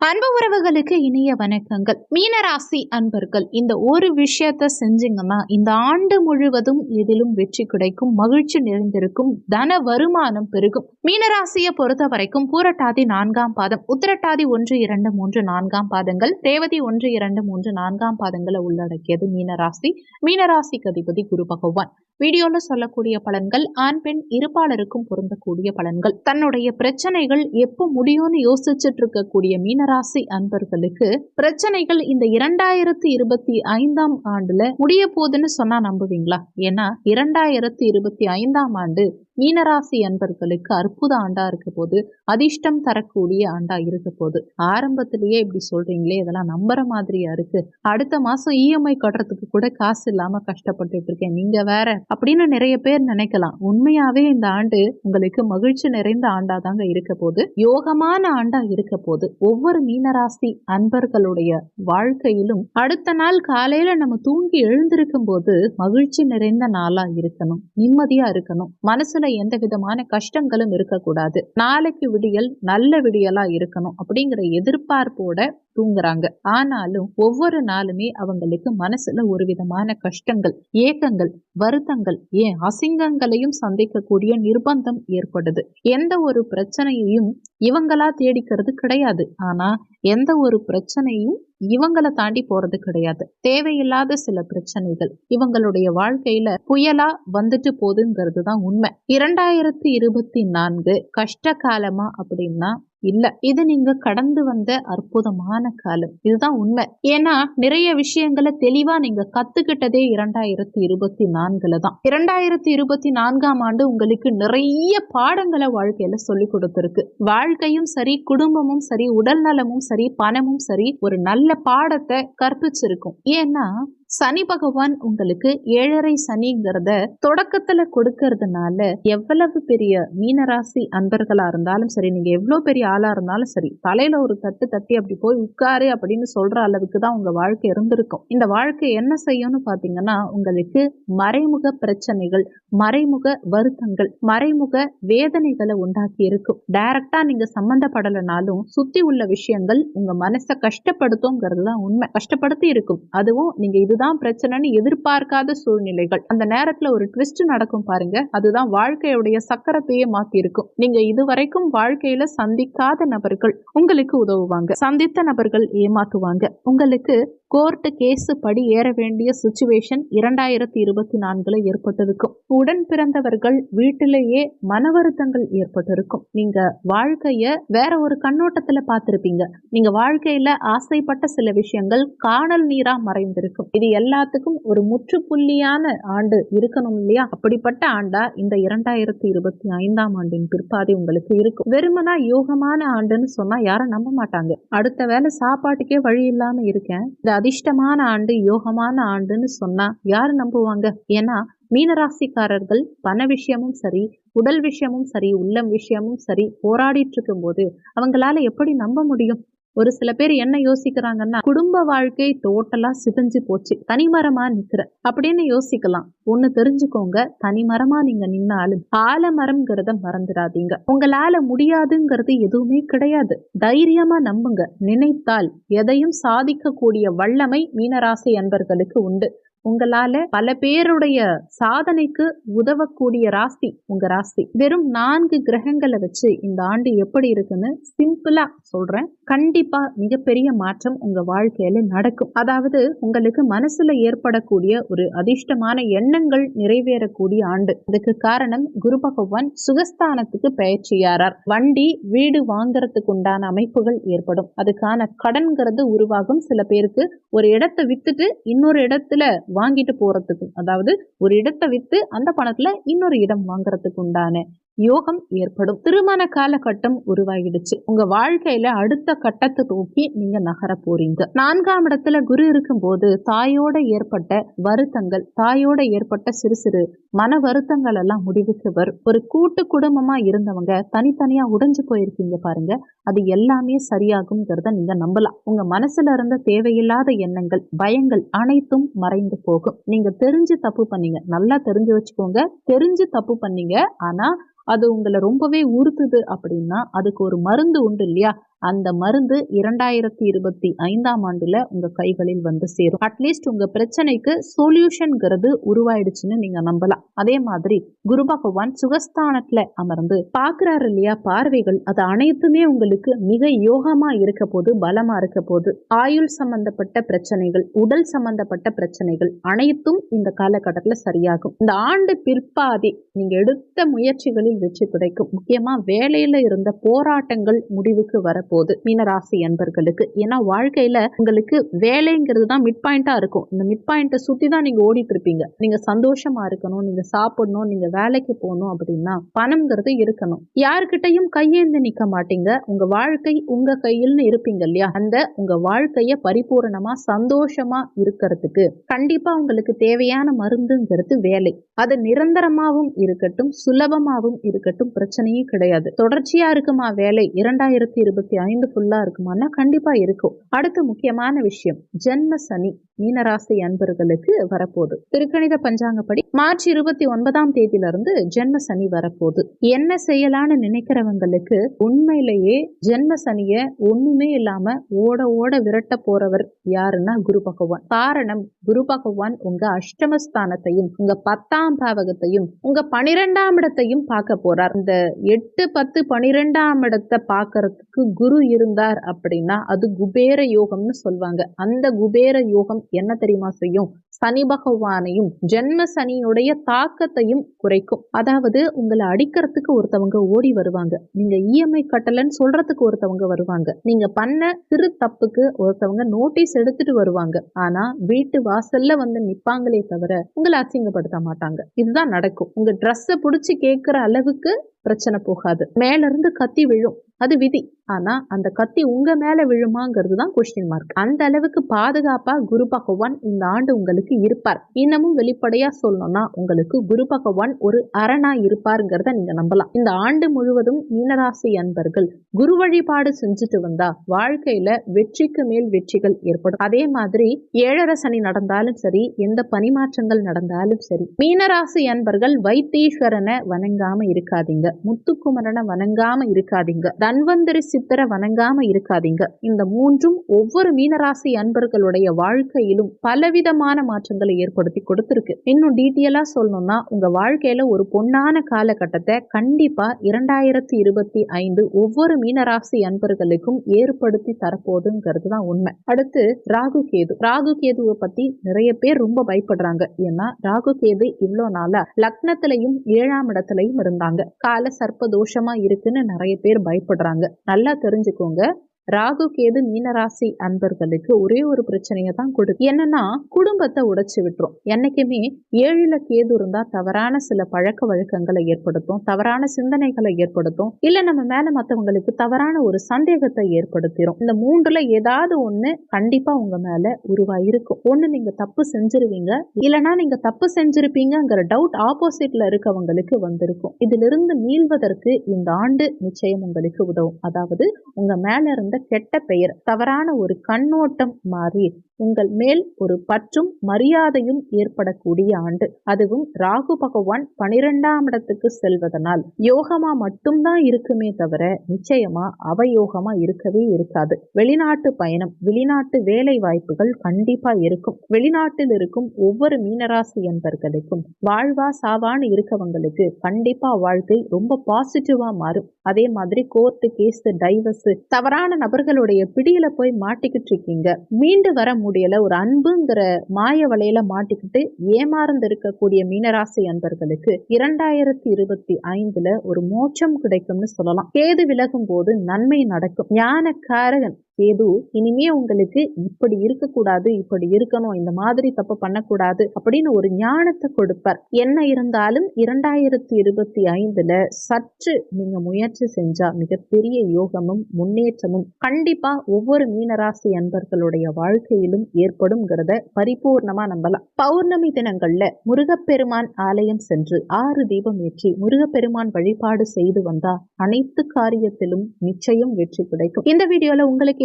அன்பு உறவுகளுக்கு இனிய வணக்கங்கள். மீனராசி அன்பர்கள் இந்த ஒரு விஷயத்த செஞ்சீங்கன்னா இந்த ஆண்டு முழுவதும் எதிலும் வெற்றி கிடைக்கும் மகிழ்ச்சி நிறைந்திருக்கும் தன வருமானம் பெருகும். மீனராசியை பொறுத்த வரைக்கும் பூரட்டாதி நான்காம் பாதம் உத்திரட்டாதி ஒன்று இரண்டு மூன்று நான்காம் பாதங்கள் ரேவதி ஒன்று இரண்டு மூன்று நான்காம் பாதங்களை உள்ளடக்கியது மீனராசி. மீனராசிக்கு அதிபதி குரு பகவான். வீடியோல சொல்லக்கூடிய பலன்கள் ஆண் பெண் இருப்பாளருக்கும் பொருந்தக்கூடிய பலன்கள். தன்னுடைய பிரச்சனைகள் எப்போ முடியும்னு யோசிச்சுட்டு இருக்கக்கூடிய மீனராசி அன்பர்களுக்கு பிரச்சனைகள் இந்த இரண்டாயிரத்தி இருபத்தி ஐந்தாம் ஆண்டுல முடிய போகுதுன்னு சொன்னா நம்புவீங்களா? ஏன்னா இரண்டாயிரத்தி இருபத்தி ஐந்தாம் ஆண்டு மீனராசி அன்பர்களுக்கு அற்புத ஆண்டா இருக்க போது அதிர்ஷ்டம் தரக்கூடிய ஆண்டா இருக்க போது ஆரம்பத்திலேயே இப்படி சொல்றீங்களே இதெல்லாம் நம்புற மாதிரியா இருக்கு. அடுத்த மாசம் இஎம்ஐ கட்டுறதுக்கு கூட காசு இல்லாம கஷ்டப்பட்டுட்டு இருக்கேன். நீங்க வேற அப்படின்னு நிறைய பேர் நினைக்கலாம். உண்மையாவே இந்த ஆண்டு உங்களுக்கு மகிழ்ச்சி நிறைந்த ஆண்டா தாங்க இருக்க போது யோகமான ஆண்டா இருக்க போது ஒவ்வொரு மீனராசி அன்பர்களுடைய வாழ்க்கையிலும் அடுத்த நாள் காலையில நம்ம தூங்கி எழுந்திருக்கும் போது மகிழ்ச்சி நிறைந்த நாளா இருக்கணும். நிம்மதியா இருக்கணும். மனசுல எந்த விதமான கஷ்டங்களும் இருக்கக்கூடாது. நாளைக்கு விடியல் நல்ல விடியலா இருக்கணும் அப்படிங்கிற எதிர்பார்ப்போட தூங்குறாங்க. ஆனாலும் ஒவ்வொரு நாளுமே அவங்களுக்கு மனசுல ஒரு விதமான கஷ்டங்கள் ஏக்கங்கள் வருத்தங்கள் ஏன் அசிங்கங்களையும் சந்திக்கக்கூடிய நிர்பந்தம் ஏற்படுது. எந்த ஒரு பிரச்சனையையும் இவங்களா தேடிக்கிறது கிடையாது. ஆனா எந்த ஒரு பிரச்சனையும் இவங்களை தாண்டி போறது கிடையாது. தேவையில்லாத சில பிரச்சனைகள் இவங்களுடைய வாழ்க்கையில புயலா வந்துட்டு போகுதுங்கிறது தான் உண்மை. இரண்டாயிரத்தி இருபத்தி நான்கு கஷ்ட காலமா அப்படின்னா இல்ல. இது நீங்க கடந்து வந்த அற்புதமான காலம். இதுதான் உண்மை. ஏன்னா நிறைய விஷயங்களை தெளிவா நீங்க கத்துக்கிட்டதே இரண்டாயிரத்தி இருபத்தி நான்குல தான். இரண்டாயிரத்தி இருபத்தி நான்காம் ஆண்டு உங்களுக்கு நிறைய பாடங்களை வாழ்க்கையில சொல்லி கொடுத்துருக்கு. வாழ்க்கையும் சரி குடும்பமும் சரி உடல் நலமும் சரி பணமும் சரி ஒரு நல்ல பாடத்தை கற்பிச்சிருக்கும். ஏன்னா சனி பகவான் உங்களுக்கு ஏழரை சனிங்கிறத தொடக்கத்துல கொடுக்கறதுனால எவ்வளவு பெரிய மீனராசி அன்பர்களா இருந்தாலும் சரி நீங்க எவ்வளவு பெரிய ஆளா இருந்தாலும் சரி தலையில ஒரு தட்டு தட்டி அப்படி போய் உட்காரு அப்படின்னு சொல்ற அளவுக்கு தான் உங்க வாழ்க்கை இருந்திருக்கும். இந்த வாழ்க்கை என்ன செய்யும்னு பாத்தீங்கன்னா உங்களுக்கு மறைமுக பிரச்சனைகள் மறைமுக வருத்தங்கள் மறைமுக வேதனைகளை உண்டாக்கி இருக்கும். டைரக்டா நீங்க சம்பந்தப்படலைனாலும் சுத்தி உள்ள விஷயங்கள் உங்க மனசை கஷ்டப்படுத்தும்ங்கிறது தான் உண்மை. கஷ்டப்படுத்தி இருக்கும். அதுவும் நீங்க இது இதுதான் பிரச்சனைன்னு எதிர்பார்க்காத சூழ்நிலைகள். அந்த நேரத்துல ஒரு ட்விஸ்ட் நடக்கும் பாருங்க. அதுதான் வாழ்க்கையுடைய சக்கரத்தையே மாத்தி இருக்கும் நீங்க இதுவரைக்கும் வாழ்க்கையில சந்திக்காத நபர்கள் உங்களுக்கு உதவுவாங்க. சந்தித்த நபர்கள் ஏமாத்துவாங்க. உங்களுக்கு கோர்ட்டு கேஸு படி ஏற வேண்டிய சுச்சுவேஷன் இரண்டாயிரத்தி இருபத்தி நான்குல ஏற்பட்டிருக்கும். உடன் பிறந்தவர்கள் வீட்டிலேயே மன வருத்தங்கள் ஏற்பட்டிருக்கும். நீங்க வாழ்க்கைய வேற ஒரு கண்ணோட்டத்துல பார்த்திருப்பீங்க. நீங்க வாழ்க்கையில ஆசைப்பட்ட சில விஷயங்கள் காணல் நீரா மறைந்திருக்கும். இது எல்லாத்துக்கும் ஒரு முற்றுப்புள்ளியான ஆண்டு இருக்கணும் இல்லையா? அப்படிப்பட்ட ஆண்டா இந்த இரண்டாயிரத்தி இருபத்தி ஐந்தாம் ஆண்டின் பிற்பாதி உங்களுக்கு இருக்கும். வெறுமனா யோகமான ஆண்டுன்னு சொன்னா யாரும் நம்ப மாட்டாங்க. அடுத்த வேலை சாப்பாட்டுக்கே வழி இல்லாம இருக்கேன். அதிர்ஷ்டமான ஆண்டு யோகமான ஆண்டுன்னு சொன்னா யாரு நம்புவாங்க? ஏன்னா மீனராசிக்காரர்கள் பண விஷயமும் சரி உடல் விஷயமும் சரி உள்ளம் விஷயமும் சரி போராடிட்டு இருக்கும் போது அவங்களால எப்படி நம்ப முடியும்? ஒரு சில பேர் என்ன யோசிக்கிறாங்கன்னா குடும்ப வாழ்க்கை டோட்டலா சிதஞ்சு போச்சு. தனிமரமா நிக்கிற. அப்படின்னு யோசிக்கலாம். ஒண்ணு தெரிஞ்சுக்கோங்க. தனிமரமா நீங்க நின்னாலும் ஆலமரம்ங்கிறத மறந்துடாதீங்க. உங்களால முடியாதுங்கிறது எதுவுமே கிடையாது. தைரியமா நம்புங்க. நினைத்தால் எதையும் சாதிக்கக்கூடிய வல்லமை மீனராசி அன்பர்களுக்கு உண்டு. உங்களால பல பேருடைய சாதனைக்கு உதவக்கூடிய ராசி உங்க ராசி. வெறும் நான்கு கிரகங்களை வச்சு இந்த ஆண்டு எப்படி இருக்குன்னு சிம்பிளா சொல்றேன். கண்டிப்பாக மிகப்பெரிய மாற்றம் உங்கள் வாழ்க்கையில் நடக்கும். அதாவது உங்களுக்கு மனசில் ஏற்படக்கூடிய ஒரு அதிர்ஷ்டமான எண்ணங்கள் நிறைவேறக்கூடிய ஆண்டு. அதுக்கு காரணம் குரு பகவான் சுகஸ்தானத்துக்கு பயிற்சியாரார். வண்டி வீடு வாங்குறதுக்கு உண்டான அமைப்புகள் ஏற்படும். அதுக்கான கடன்கிறது உருவாகும். சில பேருக்கு ஒரு இடத்தை வித்துட்டு இன்னொரு இடத்துல வாங்கிட்டு போறதுக்கு அதாவது ஒரு இடத்தை வித்து அந்த பணத்துல இன்னொரு இடம் வாங்குறதுக்கு உண்டான யோகம் ஏற்படும். திருமண காலகட்டம் உருவாகிடுச்சு உங்க வாழ்க்கையில அடுத்த கட்டத்தை நோக்கி நீங்க நகர போறீங்க. நான்காம் இடத்துல குரு இருக்கும் போது தாயோட ஏற்பட்ட வருத்தங்கள் தாயோட ஏற்பட்ட சிறு சிறு மன வருத்தங்கள் எல்லாம் முடிவுக்கு வரும். ஒரு கூட்டு குடும்பமா இருந்தவங்க தனித்தனியா உடைஞ்சு போயிருக்கீங்க பாருங்க. அது எல்லாமே சரியாகுங்கிறத நீங்க நம்பலாம். உங்க மனசுல இருந்த தேவையில்லாத எண்ணங்கள் பயங்கள் அனைத்தும் மறைந்து போகும். நீங்க தெரிஞ்சு தப்பு பண்ணீங்க. நல்லா தெரிஞ்சு வச்சுக்கோங்க. தெரிஞ்சு தப்பு பண்ணீங்க. ஆனா அது உங்களை ரொம்பவே உறுத்துது அப்படின்னா அதுக்கு ஒரு மருந்து உண்டு இல்லையா? அந்த மருந்து இரண்டாயிரத்தி இருபத்தி ஐந்தாம் ஆண்டுல உங்க கைகளில் வந்து சேரும். அட்லீஸ்ட் உங்க பிரச்சனைக்கு சொல்யூஷன்ங்கிறது உருவாயிடுச்சுன்னு நீங்க நம்பலாம். அதே மாதிரி குரு பகவான் சுகஸ்தானத்துல அமர்ந்து பாக்குறாரு இல்லையா? பார்வைகள் அது அனைத்துமே உங்களுக்கு மிக யோகமா இருக்க போது பலமா இருக்க போது ஆயுள் சம்பந்தப்பட்ட பிரச்சனைகள் உடல் சம்பந்தப்பட்ட பிரச்சனைகள் அனைத்தும் இந்த காலகட்டத்துல சரியாகும். இந்த ஆண்டு பிற்பாதி நீங்க எடுத்த முயற்சிகளில் வெற்றி கிடைக்கும். முக்கியமா வேலையில இருந்த போராட்டங்கள் முடிவுக்கு வர போகுது மீனராசி அன்பர்களுக்கு. ஏன்னா வாழ்க்கையில உங்களுக்கு வேலைங்கிறது தான் மிட் பாயிண்டா இருக்கும். இந்த மிட் பாயிண்ட்டை சுத்தி தான் நீங்க ஓடிட்டு இருப்பீங்க. நீங்க சந்தோஷமா இருக்கணும் நீங்க சாப்பிடணும் நீங்க வேலைக்கு போகணும் அப்படின்னா பணம்ங்கிறது இருக்கணும். யாருக்கிட்டையும் கையேந்து நிக்க மாட்டீங்க. உங்க வாழ்க்கை உங்க கையில்னு இருப்பீங்க இல்லையா? அந்த உங்க வாழ்க்கைய பரிபூரணமா சந்தோஷமா இருக்கிறதுக்கு கண்டிப்பா உங்களுக்கு தேவையான மருந்துங்கிறது வேலை. அது நிரந்தரமாவும் இருக்கட்டும் சுலபமாவும் இருக்கட்டும் பிரச்சனையே கிடையாது. தொடர்ச்சியா இருக்குமா வேலை? இரண்டாயிரத்தி இருபத்தி ஐந்து ஃபுல்லா இருக்குமானா கண்டிப்பா இருக்கும். அடுத்து முக்கியமான விஷயம் ஜென்ம சனி மீனராசி அன்பர்களுக்கு வரப்போகுது. திருக்கணித பஞ்சாங்கப்படி மார்ச் இருபத்தி ஒன்பதாம் தேதியில இருந்து ஜென்ம சனி வரப்போகுது. என்ன செய்யலான்னு நினைக்கிறவங்களுக்கு உண்மையிலேயே ஜென்ம சனிய ஒண்ணுமே இல்லாம ஓட ஓட விரட்ட போறவர் யாருன்னா குரு பகவான். காரணம் குரு பகவான் உங்க அஷ்டமஸ்தானத்தையும் உங்க பத்தாம் பாவகத்தையும் உங்க பனிரெண்டாம் இடத்தையும் பார்க்க போறார். இந்த எட்டு பத்து பனிரெண்டாம் இடத்தை பார்க்கறதுக்கு குரு குரு இருந்தார் அப்படின்னா அது குபேர யோகம்னு சொல்லுவாங்க அந்த குபேர யோகம் என்ன தெரியுமா செய்யும்? சனி பகவானையும் ஜென்ம சனியுடைய தாக்கத்தையும் குறைக்கும். அதாவது உங்களை அடிக்கிறதுக்கு ஒருத்தவங்க ஓடி வருவாங்க. நீங்க இஎம்ஐ கட்டலன்னு சொல்றதுக்கு ஒருத்தவங்க வருவாங்க. நீங்க பண்ண சிறு தப்புக்கு ஒருத்தவங்க நோட்டீஸ் எடுத்துட்டு வருவாங்க. ஆனா வீட்டு வாசல்ல வந்து நிப்பாங்களே தவிர உங்களை அசிங்கப்படுத்த மாட்டாங்க. இதுதான் நடக்கும். உங்க ட்ரெஸ்ஸை பிடிச்சி கேட்கிற அளவுக்கு பிரச்சனை போகாது. மேல இருந்து கத்தி விழும். அது விதி. ஆனா அந்த கத்தி உங்க மேல விழுமாங்கிறது தான் கொஸ்டின் மார்க் அந்த அளவுக்கு பாதுகாப்பா குரு பகவான் இந்த ஆண்டு உங்களுக்கு இருப்பார். இன்னமும் வெளிப்படையா சொல்லணும்னா உங்களுக்கு குரு பகவான் ஒரு அரணா இருப்பாருங்கிறத நீங்க நம்பலாம். இந்த ஆண்டு முழுவதும் மீனராசி அன்பர்கள் குரு வழிபாடு செஞ்சுட்டு வந்தா வாழ்க்கையில வெற்றிக்கு மேல் வெற்றிகள் ஏற்படும். அதே மாதிரி ஏழரை சனி நடந்தாலும் சரி எந்த பணிமாற்றங்கள் நடந்தாலும் சரி மீனராசி அன்பர்கள் வைத்தீஸ்வரனை வணங்காம இருக்காதீங்க. முத்துக்குமரனை வணங்காம இருக்காதீங்க. தன்வந்தரி சித்தரை வணங்காம இருக்காதீங்க. இந்த மூன்றும் ஒவ்வொரு மீனராசி அன்பர்களுடைய வாழ்க்கையிலும் பலவிதமான மாற்றங்களை ஏற்படுத்தி கொடுத்துருக்கு. இன்னும் டீட்டெயிலா சொல்லணும்னா உங்க வாழ்க்கையில ஒரு பொன்னான காலகட்டத்தை கண்டிப்பா இரண்டாயிரத்தி இருபத்தி ஐந்து ஒவ்வொரு மீனராசி அன்பர்களுக்கும் ஏற்படுத்தி தரப்போகுதுங்கிறது தான் உண்மை. அடுத்து ராகு கேது. ராகு கேதுவை பத்தி நிறைய பேர் ரொம்ப பயப்படுறாங்க. ஏன்னா ராகு கேது இவ்வளோ நாளா லக்னத்திலையும் ஏழாம் இடத்துலையும் இருந்தாங்க. கால சர்ப்ப தோஷமா இருக்குன்னு நிறைய பேர் பயப்படுறாங்க. நல்ல தெரிஞ்சுக்கோங்க. ராகு கேது மீனராசி அன்பர்களுக்கு ஒரே ஒரு பிரச்சனையை தான் கொடுக்கும். என்னன்னா குடும்பத்தை உடைச்சு விட்டுரும். என்னைக்குமே ஏழுல கேது இருந்தா தவறான சில பழக்க வழக்கங்களை ஏற்படுத்தும் தவறான சிந்தனைகளை ஏற்படுத்தும் இல்ல நம்ம மேல மத்தவங்களுக்கு தவறான ஒரு சந்தேகத்தை ஏற்படுத்திடும் இந்த மூன்றுல ஏதாவது ஒண்ணு கண்டிப்பா உங்க மேல உருவாயிருக்கும். ஒண்ணு நீங்க தப்பு செஞ்சிருவீங்க இல்லைன்னா நீங்க தப்பு செஞ்சிருப்பீங்கிற டவுட் ஆப்போசிட்ல இருக்கவங்களுக்கு வந்திருக்கும். இதிலிருந்து மீள்வதற்கு இந்த ஆண்டு நிச்சயம் உங்களுக்கு உதவும். அதாவது உங்க மேல இருந்த கெட்ட பெயர். தவறான ஒரு கண்ணோட்டம் மாறி உங்கள் மேல் ஒரு பற்றும் மரியாதையும் ஏற்படக்கூடிய ஆண்டு. அதுவும் ராகு பகவான் பனிரெண்டாம் இடத்துக்கு செல்வதனால். யோகமா மட்டும்தான் இருக்குமே தவிர நிச்சயமா அவயோகமா இருக்கவே இருக்காது. வெளிநாட்டு பயணம் வெளிநாட்டு வேலை வாய்ப்புகள் கண்டிப்பா இருக்கும். வெளிநாட்டில் இருக்கும் ஒவ்வொரு மீனராசி என்பர்களுக்கும் வாழ்வா சாவான்னு இருக்கவங்களுக்கு கண்டிப்பா வாழ்க்கை ரொம்ப பாசிட்டிவா மாறும். அதே மாதிரி கோர்ட்டு கேஸ் டைவர்ஸ் தவறான நபர்களுடைய பிடியில போய் மாட்டிக்கிட்டு இருக்கீங்க. மீண்டு வர முடியல ஒரு அன்புங்கிற மாய வலையில மாட்டிக்கிட்டு ஏமாறந்து இருக்கக்கூடிய மீனராசி அன்பர்களுக்கு இரண்டாயிரத்தி இருபத்தி ஐந்துல ஒரு மோட்சம் கிடைக்கும்னு சொல்லலாம். கேது விலகும் போது நன்மை நடக்கும். ஞானக்காரகன் கேது இனிமே உங்களுக்கு இப்படி இருக்கக்கூடாது இப்படி இருக்கணும் இந்த மாதிரி தப்பு பண்ணக்கூடாது அப்படின்னு ஒரு ஞானத்தை கொடுப்பார். என்ன இருந்தாலும் இரண்டாயிரத்தி இருபத்தி ஐந்துல சற்று நீங்க முயற்சி செஞ்சா மிகப்பெரிய யோகமும் முன்னேற்றமும் கண்டிப்பா ஒவ்வொரு மீனராசி அன்பர்களுடைய வாழ்க்கையிலும் ஏற்படும்ங்கிறத பரிபூர்ணமா நம்பலாம். பௌர்ணமி தினங்கள்ல முருகப்பெருமான் ஆலயம் சென்று ஆறு தீபம் ஏற்றி முருகப்பெருமான் வழிபாடு செய்து வந்தா அனைத்து காரியத்திலும் நிச்சயம் வெற்றி கிடைக்கும். இந்த வீடியோல உங்களுக்கு